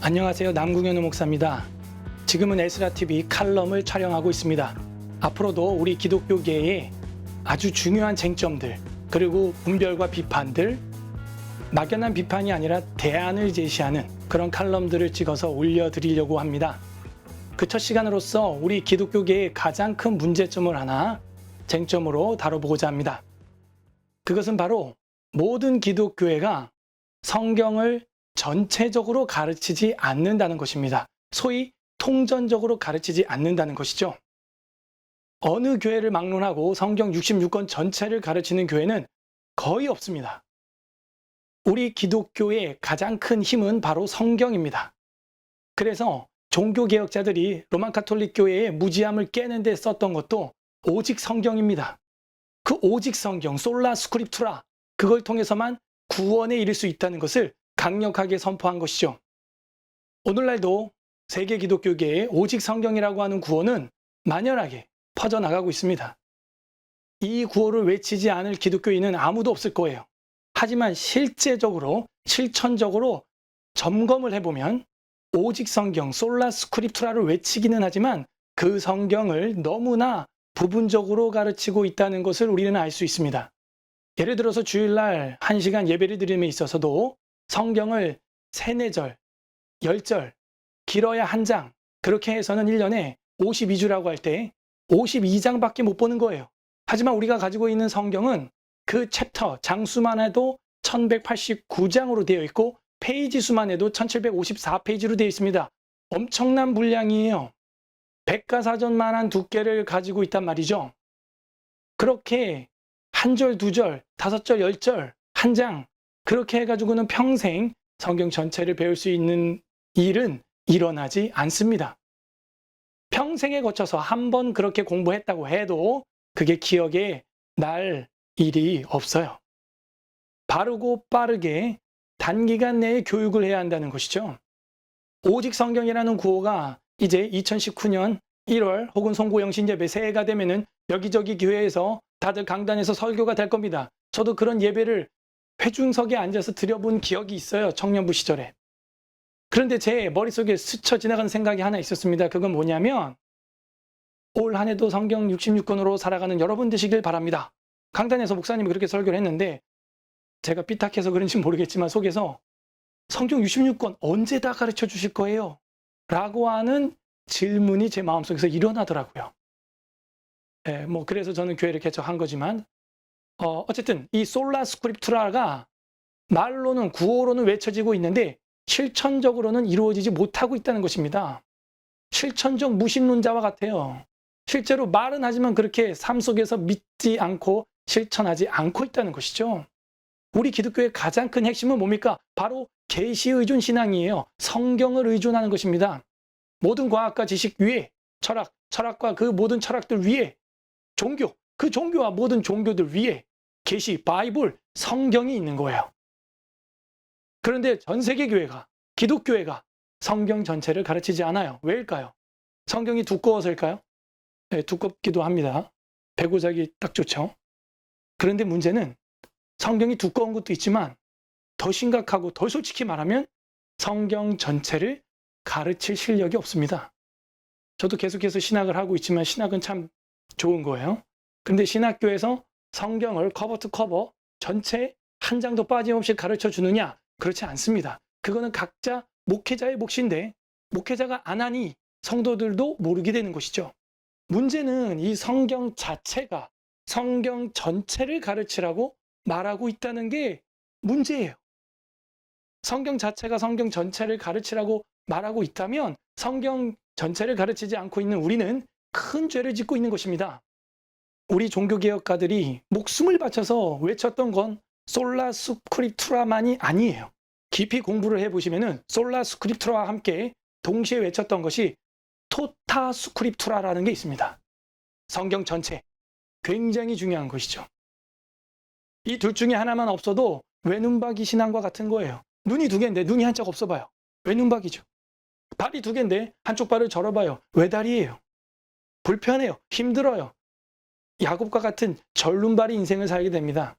안녕하세요. 남궁현우 목사입니다. 지금은 에스라 TV 칼럼을 촬영하고 있습니다. 앞으로도 우리 기독교계의 아주 중요한 쟁점들 그리고 분별과 비판들 막연한 비판이 아니라 대안을 제시하는 그런 칼럼들을 찍어서 올려드리려고 합니다. 그 첫 시간으로서 우리 기독교계의 가장 큰 문제점을 하나 쟁점으로 다뤄보고자 합니다. 그것은 바로 모든 기독교회가 성경을 전체적으로 가르치지 않는다는 것입니다. 소위 통전적으로 가르치지 않는다는 것이죠. 어느 교회를 막론하고 성경 66권 전체를 가르치는 교회는 거의 없습니다. 우리 기독교의 가장 큰 힘은 바로 성경입니다. 그래서 종교개혁자들이 로만 카톨릭 교회의 무지함을 깨는 데 썼던 것도 오직 성경입니다. 그 오직 성경, 솔라 스크립투라, 그걸 통해서만 구원에 이를 수 있다는 것을 강력하게 선포한 것이죠. 오늘날도 세계 기독교계의 오직 성경이라고 하는 구호는 만연하게 퍼져나가고 있습니다. 이 구호를 외치지 않을 기독교인은 아무도 없을 거예요. 하지만 실제적으로, 실천적으로 점검을 해보면 오직 성경, 솔라 스크립투라를 외치기는 하지만 그 성경을 너무나 부분적으로 가르치고 있다는 것을 우리는 알 수 있습니다. 예를 들어서 주일날 한 시간 예배를 드림에 있어서도 성경을 세네 절, 열 절, 길어야 한 장, 그렇게 해서는 1년에 52주라고 할 때 52장밖에 못 보는 거예요. 하지만 우리가 가지고 있는 성경은 그 챕터, 장수만 해도 1189장으로 되어 있고 페이지 수만 해도 1754페이지로 되어 있습니다. 엄청난 분량이에요. 백과사전만한 두께를 가지고 있단 말이죠. 그렇게 한 절, 두 절, 다섯 절, 열 절, 한 장, 그렇게 해가지고는 평생 성경 전체를 배울 수 있는 일은 일어나지 않습니다. 평생에 거쳐서 한 번 그렇게 공부했다고 해도 그게 기억에 날 일이 없어요. 바르고 빠르게 단기간 내에 교육을 해야 한다는 것이죠. 오직 성경이라는 구호가 이제 2019년 1월 혹은 송구영신 예배 새해가 되면은 여기저기 교회에서 다들 강단에서 설교가 될 겁니다. 저도 그런 예배를 회중석에 앉아서 드려본 기억이 있어요. 청년부 시절에. 그런데 제 머릿속에 스쳐 지나가는 생각이 하나 있었습니다. 그건 뭐냐면 올 한 해도 성경 66권으로 살아가는 여러분 되시길 바랍니다. 강단에서 목사님이 그렇게 설교를 했는데 제가 삐딱해서 그런지 모르겠지만 속에서 성경 66권 언제 다 가르쳐 주실 거예요? 라고 하는 질문이 제 마음속에서 일어나더라고요. 예, 뭐 그래서 저는 교회를 개척한 거지만 어, 어쨌든 이 솔라 스크립투라가 말로는 구호로는 외쳐지고 있는데 실천적으로는 이루어지지 못하고 있다는 것입니다. 실천적 무신론자와 같아요. 실제로 말은 하지만 그렇게 삶 속에서 믿지 않고 실천하지 않고 있다는 것이죠. 우리 기독교의 가장 큰 핵심은 뭡니까? 바로 계시 의존 신앙이에요. 성경을 의존하는 것입니다. 모든 과학과 지식 위에 철학, 철학과 그 모든 철학들 위에 종교, 그 종교와 모든 종교들 위에 계시, 바이블, 성경이 있는 거예요. 그런데 전 세계 교회가, 기독교회가 성경 전체를 가르치지 않아요. 왜일까요? 성경이 두꺼워서일까요? 네, 두껍기도 합니다. 배고자기 딱 좋죠. 그런데 문제는 성경이 두꺼운 것도 있지만 더 심각하고 더 솔직히 말하면 성경 전체를 가르칠 실력이 없습니다. 저도 계속해서 신학을 하고 있지만 신학은 참 좋은 거예요. 근데 신학교에서 성경을 커버 투 커버 전체 한 장도 빠짐없이 가르쳐 주느냐? 그렇지 않습니다. 그거는 각자 목회자의 몫인데 목회자가 안 하니 성도들도 모르게 되는 것이죠. 문제는 이 성경 자체가 성경 전체를 가르치라고 말하고 있다는 게 문제예요. 성경 자체가 성경 전체를 가르치라고 말하고 있다면 성경 전체를 가르치지 않고 있는 우리는 큰 죄를 짓고 있는 것입니다. 우리 종교 개혁가들이 목숨을 바쳐서 외쳤던 건 솔라 스크립투라만이 아니에요. 깊이 공부를 해보시면은 솔라 스크립투라와 함께 동시에 외쳤던 것이 토타 스크립투라라는 게 있습니다. 성경 전체. 굉장히 중요한 것이죠. 이 둘 중에 하나만 없어도 외눈박이 신앙과 같은 거예요. 눈이 두 개인데 눈이 한짝 없어 봐요. 외눈박이죠. 발이 두 개인데 한쪽 발을 절어 봐요. 외다리예요. 불편해요. 힘들어요. 야곱과 같은 절눈발이 인생을 살게 됩니다.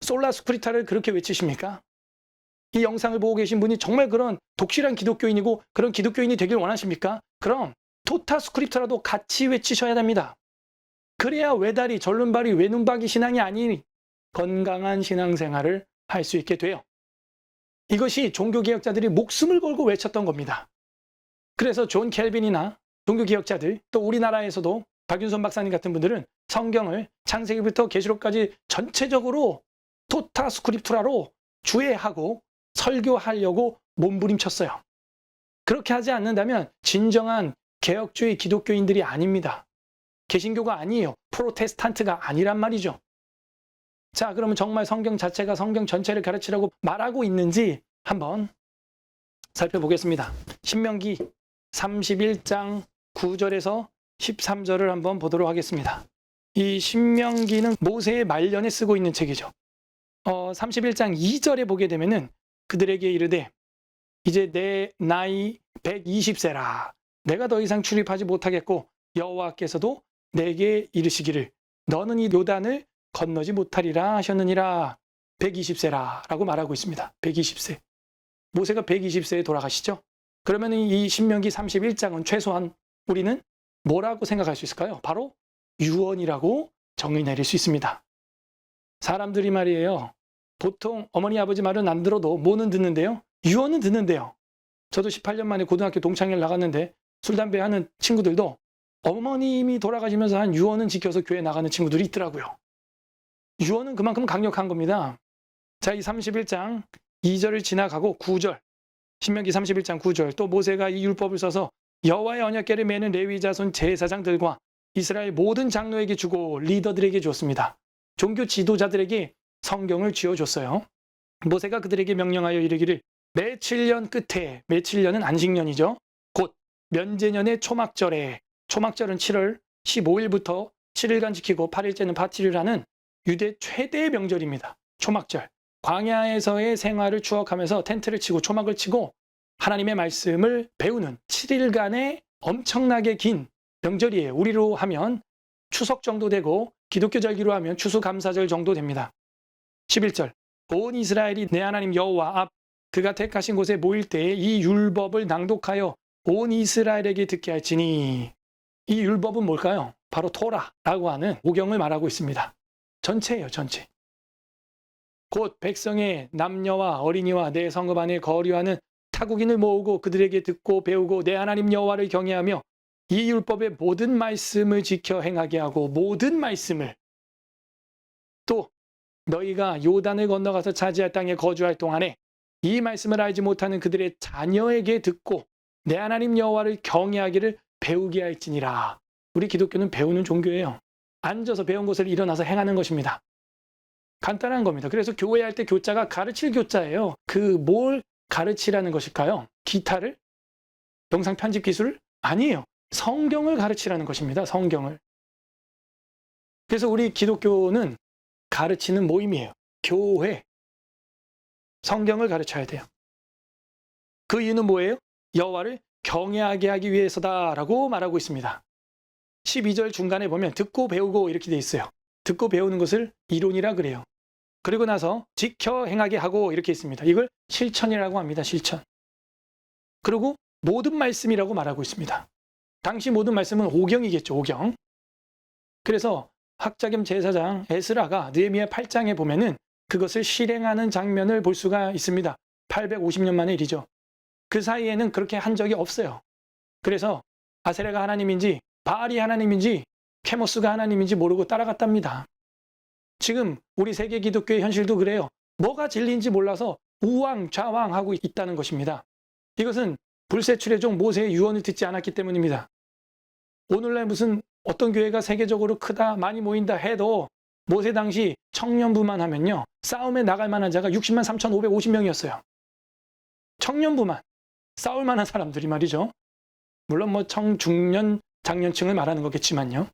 솔라 스크리타를 그렇게 외치십니까? 이 영상을 보고 계신 분이 정말 그런 독실한 기독교인이고 그런 기독교인이 되길 원하십니까? 그럼 토타 스크립트라도 같이 외치셔야 됩니다. 그래야 외다리, 절름발이, 외눈박이 신앙이 아닌 건강한 신앙생활을 할 수 있게 돼요. 이것이 종교개혁자들이 목숨을 걸고 외쳤던 겁니다. 그래서 존 켈빈이나 종교개혁자들 또 우리나라에서도 박윤선 박사님 같은 분들은 성경을 창세기부터 계시록까지 전체적으로 토타 스크립투라로 주해하고 설교하려고 몸부림쳤어요. 그렇게 하지 않는다면 진정한 개혁주의 기독교인들이 아닙니다. 개신교가 아니에요. 프로테스탄트가 아니란 말이죠. 자, 그러면 정말 성경 자체가 성경 전체를 가르치라고 말하고 있는지 한번 살펴보겠습니다. 신명기 31장 9절에서 13절을 한번 보도록 하겠습니다. 이 신명기는 모세의 말년에 쓰고 있는 책이죠. 어, 31장 2절에 보게 되면은 그들에게 이르되 이제 내 나이 120세라 내가 더 이상 출입하지 못하겠고 여호와께서도 내게 이르시기를 너는 이 요단을 건너지 못하리라 하셨느니라 120세라라고 말하고 있습니다. 120세. 모세가 120세에 돌아가시죠. 그러면 이 신명기 31장은 최소한 우리는 뭐라고 생각할 수 있을까요? 바로 유언이라고 정의 내릴 수 있습니다. 사람들이 말이에요. 보통 어머니 아버지 말은 안 들어도 뭐는 듣는데요? 유언은 듣는데요. 저도 18년 만에 고등학교 동창회를 나갔는데 술 담배 하는 친구들도 어머님이 돌아가시면서 한 유언은 지켜서 교회 나가는 친구들이 있더라고요. 유언은 그만큼 강력한 겁니다. 자, 이 31장 2절을 지나가고 9절. 신명기 31장 9절. 또 모세가 이 율법을 써서 여호와의 언약궤를 매는 레위 자손 제사장들과 이스라엘 모든 장로에게 주고 리더들에게 줬습니다. 종교 지도자들에게 성경을 쥐어 줬어요. 모세가 그들에게 명령하여 이르기를 매 7년 끝에 매 7년은 안식년이죠. 곧 면제년의 초막절에 초막절은 7월 15일부터 7일간 지키고 8일째는 파티를 하는 유대 최대의 명절입니다. 초막절. 광야에서의 생활을 추억하면서 텐트를 치고 초막을 치고 하나님의 말씀을 배우는 7일간의 엄청나게 긴 명절이에요. 우리로 하면 추석 정도 되고 기독교 절기로 하면 추수감사절 정도 됩니다. 11절. 온 이스라엘이 내 하나님 여호와 앞 그가 택하신 곳에 모일 때에 이 율법을 낭독하여 온 이스라엘에게 듣게 할지니 이 율법은 뭘까요? 바로 토라라고 하는 오경을 말하고 있습니다. 전체예요, 전체. 곧 백성의 남녀와 어린이와 내 성읍 안에 거류하는 타국인을 모으고 그들에게 듣고 배우고 내 하나님 여호와를 경외하며 이 율법의 모든 말씀을 지켜 행하게 하고 모든 말씀을 또 너희가 요단을 건너가서 차지할 땅에 거주할 동안에 이 말씀을 알지 못하는 그들의 자녀에게 듣고 내 하나님 여호와를 경외하기를 배우게 할지니라. 우리 기독교는 배우는 종교예요. 앉아서 배운 것을 일어나서 행하는 것입니다. 간단한 겁니다. 그래서 교회 할 때 교자가 가르칠 교자예요. 그 뭘 가르치라는 것일까요? 기타를? 영상 편집 기술을? 아니에요. 성경을 가르치라는 것입니다. 성경을. 그래서 우리 기독교는 가르치는 모임이에요. 교회. 성경을 가르쳐야 돼요. 그 이유는 뭐예요? 여호와를 경외하게 하기 위해서다라고 말하고 있습니다. 12절 중간에 보면 듣고 배우고 이렇게 돼 있어요. 듣고 배우는 것을 이론이라 그래요. 그리고 나서 지켜 행하게 하고 이렇게 있습니다. 이걸 실천이라고 합니다. 실천. 그리고 모든 말씀이라고 말하고 있습니다. 당시 모든 말씀은 오경이겠죠. 오경. 그래서 학자 겸 제사장 에스라가 느헤미야 8장에 보면은 그것을 실행하는 장면을 볼 수가 있습니다. 850년 만의 일이죠. 그 사이에는 그렇게 한 적이 없어요. 그래서 아세레가 하나님인지 바알이 하나님인지 케모스가 하나님인지 모르고 따라갔답니다. 지금 우리 세계 기독교의 현실도 그래요. 뭐가 진리인지 몰라서 우왕좌왕하고 있다는 것입니다. 이것은 불세출의 종 모세의 유언을 듣지 않았기 때문입니다. 오늘날 무슨 어떤 교회가 세계적으로 크다 많이 모인다 해도 모세 당시 청년부만 하면요 싸움에 나갈 만한 자가 60만 3,550명이었어요. 청년부만 싸울 만한 사람들이 말이죠. 물론 뭐 청중년 장년층을 말하는 거겠지만요.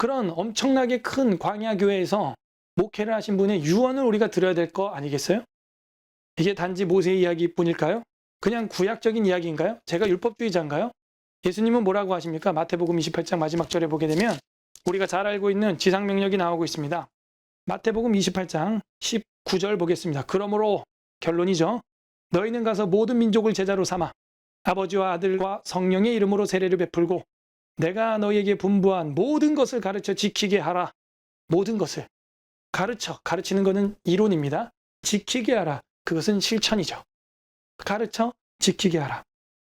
그런 엄청나게 큰 광야 교회에서 목회를 하신 분의 유언을 우리가 들어야 될 거 아니겠어요? 이게 단지 모세의 이야기뿐일까요? 그냥 구약적인 이야기인가요? 제가 율법주의자인가요? 예수님은 뭐라고 하십니까? 마태복음 28장 마지막 절에 보게 되면 우리가 잘 알고 있는 지상 명령이 나오고 있습니다. 마태복음 28장 19절 보겠습니다. 그러므로 결론이죠. 너희는 가서 모든 민족을 제자로 삼아 아버지와 아들과 성령의 이름으로 세례를 베풀고 내가 너희에게 분부한 모든 것을 가르쳐 지키게 하라. 모든 것을 가르쳐 가르치는 것은 이론입니다. 지키게 하라. 그것은 실천이죠. 가르쳐 지키게 하라.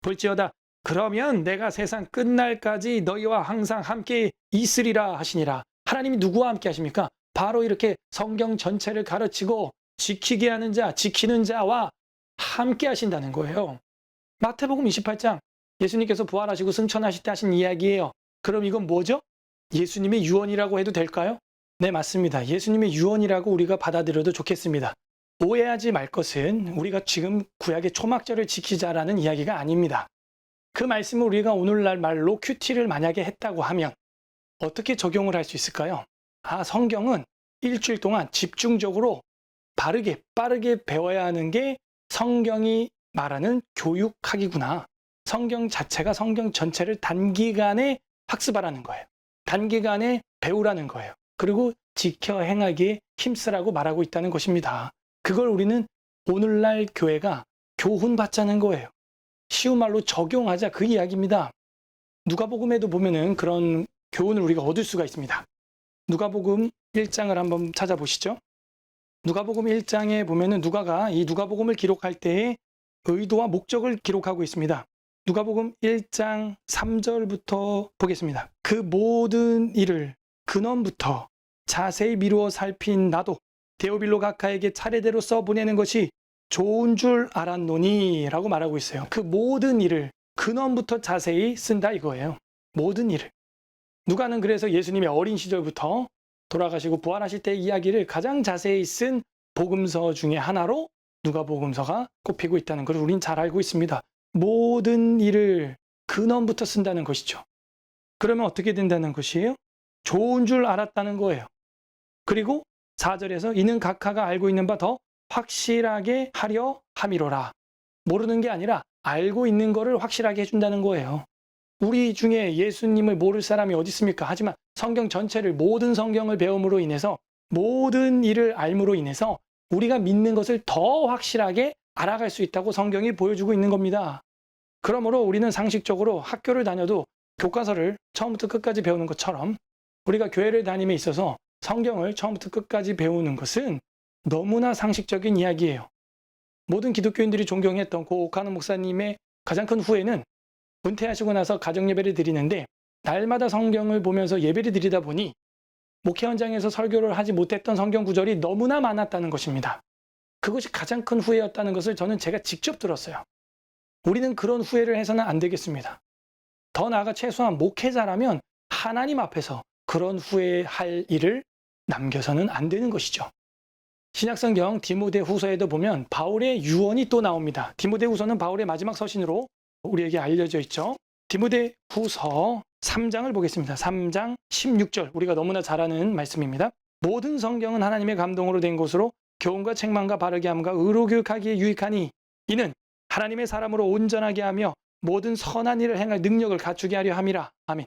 볼지어다 그러면 내가 세상 끝날까지 너희와 항상 함께 있으리라 하시니라. 하나님이 누구와 함께 하십니까? 바로 이렇게 성경 전체를 가르치고 지키게 하는 자, 지키는 자와 함께 하신다는 거예요. 마태복음 28장 예수님께서 부활하시고 승천하실 때 하신 이야기예요. 그럼 이건 뭐죠? 예수님의 유언이라고 해도 될까요? 네, 맞습니다. 예수님의 유언이라고 우리가 받아들여도 좋겠습니다. 오해하지 말 것은 우리가 지금 구약의 초막절을 지키자라는 이야기가 아닙니다. 그 말씀을 우리가 오늘날 말로 큐티를 만약에 했다고 하면 어떻게 적용을 할 수 있을까요? 아, 성경은 일주일 동안 집중적으로 바르게, 빠르게 배워야 하는 게 성경이 말하는 교육학이구나. 성경 자체가 성경 전체를 단기간에 학습하라는 거예요. 단기간에 배우라는 거예요. 그리고 지켜 행하기에 힘쓰라고 말하고 있다는 것입니다. 그걸 우리는 오늘날 교회가 교훈받자는 거예요. 쉬운 말로 적용하자 그 이야기입니다. 누가복음에도 보면은 그런 교훈을 우리가 얻을 수가 있습니다. 누가복음 1장을 한번 찾아보시죠. 누가복음 1장에 보면은 누가가 이 누가복음을 기록할 때의 의도와 목적을 기록하고 있습니다. 누가복음 1장 3절부터 보겠습니다. 그 모든 일을 근원부터 자세히 미루어 살핀 나도 데오빌로 각하에게 차례대로 써 보내는 것이 좋은 줄 알았노니 라고 말하고 있어요. 그 모든 일을 근원부터 자세히 쓴다 이거예요. 모든 일을. 누가는 그래서 예수님의 어린 시절부터 돌아가시고 부활하실 때 이야기를 가장 자세히 쓴 복음서 중에 하나로 누가복음서가 꼽히고 있다는 걸 우린 잘 알고 있습니다. 모든 일을 근원부터 쓴다는 것이죠. 그러면 어떻게 된다는 것이에요? 좋은 줄 알았다는 거예요. 그리고 4절에서 이는 각하가 알고 있는 바 더 확실하게 하려 함이로라. 모르는 게 아니라 알고 있는 거를 확실하게 해준다는 거예요. 우리 중에 예수님을 모를 사람이 어디 있습니까? 하지만 성경 전체를 모든 성경을 배움으로 인해서 모든 일을 알므로 인해서 우리가 믿는 것을 더 확실하게 알아갈 수 있다고 성경이 보여주고 있는 겁니다. 그러므로 우리는 상식적으로 학교를 다녀도 교과서를 처음부터 끝까지 배우는 것처럼 우리가 교회를 다님에 있어서 성경을 처음부터 끝까지 배우는 것은 너무나 상식적인 이야기예요. 모든 기독교인들이 존경했던 고 오카노 목사님의 가장 큰 후회는 은퇴하시고 나서 가정 예배를 드리는데 날마다 성경을 보면서 예배를 드리다 보니 목회 현장에서 설교를 하지 못했던 성경 구절이 너무나 많았다는 것입니다. 그것이 가장 큰 후회였다는 것을 저는 제가 직접 들었어요. 우리는 그런 후회를 해서는 안 되겠습니다. 더 나아가 최소한 목회자라면 하나님 앞에서 그런 후회할 일을 남겨서는 안 되는 것이죠. 신약성경 디모데 후서에도 보면 바울의 유언이 또 나옵니다. 디모데 후서는 바울의 마지막 서신으로 우리에게 알려져 있죠. 디모데 후서 3장을 보겠습니다. 3장 16절. 우리가 너무나 잘 아는 말씀입니다. 모든 성경은 하나님의 감동으로 된 것으로 교훈과 책망과 바르게 함과 의로 교육하기에 유익하니 이는 하나님의 사람으로 온전하게 하며 모든 선한 일을 행할 능력을 갖추게 하려 함이라. 아멘.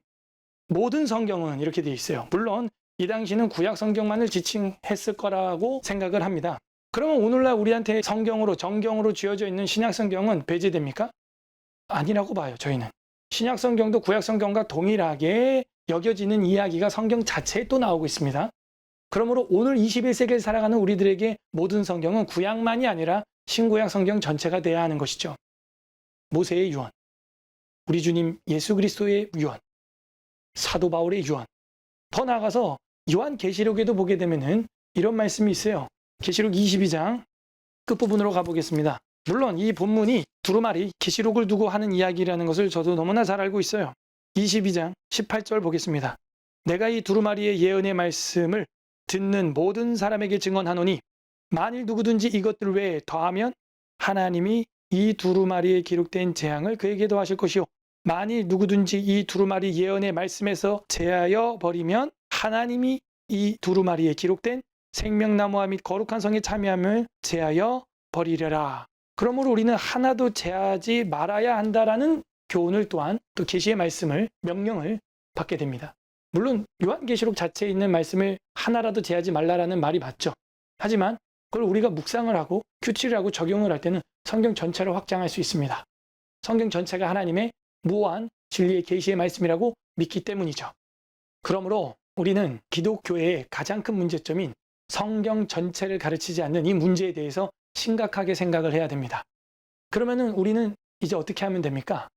모든 성경은 이렇게 되어 있어요. 물론 이 당시는 구약 성경만을 지칭했을 거라고 생각을 합니다. 그러면 오늘날 우리한테 성경으로 정경으로 쥐어져 있는 신약 성경은 배제됩니까? 아니라고 봐요. 저희는 신약 성경도 구약 성경과 동일하게 여겨지는 이야기가 성경 자체에 또 나오고 있습니다. 그러므로 오늘 21세기를 살아가는 우리들에게 모든 성경은 구약만이 아니라 신구약 성경 전체가 돼야 하는 것이죠. 모세의 유언, 우리 주님 예수 그리스도의 유언, 사도 바울의 유언. 더 나아가서 요한 계시록에도 보게 되면은 이런 말씀이 있어요. 계시록 22장 끝부분으로 가보겠습니다. 물론 이 본문이 두루마리 계시록을 두고 하는 이야기라는 것을 저도 너무나 잘 알고 있어요. 22장 18절 보겠습니다. 내가 이 두루마리의 예언의 말씀을 듣는 모든 사람에게 증언하노니 만일 누구든지 이것들 외에 더하면 하나님이 이 두루마리에 기록된 재앙을 그에게도 하실 것이요 만일 누구든지 이 두루마리 예언의 말씀에서 제하여 버리면 하나님이 이 두루마리에 기록된 생명나무와 및 거룩한 성에 참여함을 제하여 버리려라. 그러므로 우리는 하나도 제하지 말아야 한다라는 교훈을 또한 또 계시의 말씀을 명령을 받게 됩니다. 물론 요한계시록 자체에 있는 말씀을 하나라도 제하지 말라라는 말이 맞죠. 하지만 그걸 우리가 묵상을 하고 큐티를 하고 적용을 할 때는 성경 전체를 확장할 수 있습니다. 성경 전체가 하나님의 무한 진리의 계시의 말씀이라고 믿기 때문이죠. 그러므로 우리는 기독교의 가장 큰 문제점인 성경 전체를 가르치지 않는 이 문제에 대해서 심각하게 생각을 해야 됩니다. 그러면은 우리는 이제 어떻게 하면 됩니까?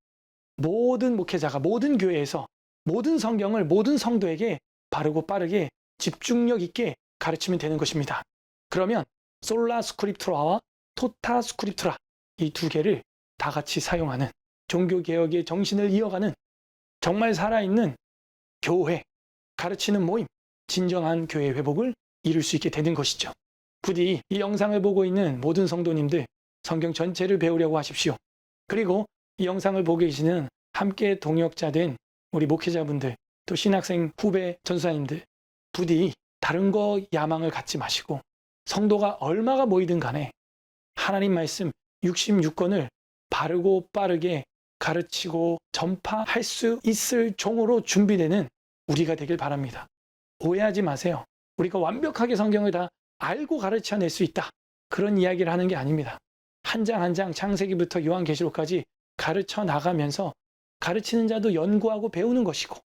모든 목회자가 모든 교회에서 모든 성경을 모든 성도에게 바르고 빠르게 집중력 있게 가르치면 되는 것입니다. 그러면 솔라 스크립트라와 토타 스크립트라 이 두 개를 다 같이 사용하는 종교 개혁의 정신을 이어가는 정말 살아있는 교회 가르치는 모임 진정한 교회 회복을 이룰 수 있게 되는 것이죠. 부디 이 영상을 보고 있는 모든 성도님들 성경 전체를 배우려고 하십시오. 그리고 이 영상을 보고 계시는 함께 동역자 된 우리 목회자분들 또 신학생 후배 전사님들 부디 다른 거 야망을 갖지 마시고 성도가 얼마가 모이든 간에 하나님 말씀 66권을 바르고 빠르게 가르치고 전파할 수 있을 종으로 준비되는 우리가 되길 바랍니다. 오해하지 마세요. 우리가 완벽하게 성경을 다 알고 가르쳐낼 수 있다. 그런 이야기를 하는 게 아닙니다. 한 장 한장 창세기부터 요한계시록까지 가르쳐 나가면서 가르치는 자도 연구하고 배우는 것이고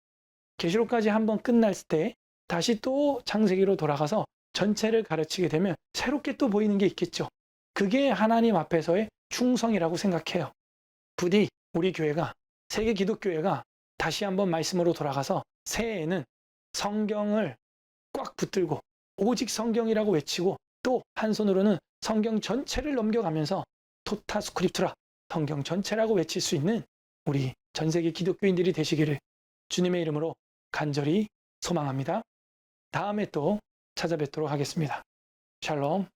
계시록까지 한번 끝날 때 다시 또 창세기로 돌아가서 전체를 가르치게 되면 새롭게 또 보이는 게 있겠죠. 그게 하나님 앞에서의 충성이라고 생각해요. 부디 우리 교회가 세계 기독교회가 다시 한번 말씀으로 돌아가서 새해에는 성경을 꽉 붙들고 오직 성경이라고 외치고 또 한 손으로는 성경 전체를 넘겨가면서 토타 스크립트라 성경 전체라고 외칠 수 있는 우리 전 세계 기독교인들이 되시기를 주님의 이름으로 간절히 소망합니다. 다음에 또 찾아뵙도록 하겠습니다. 샬롬.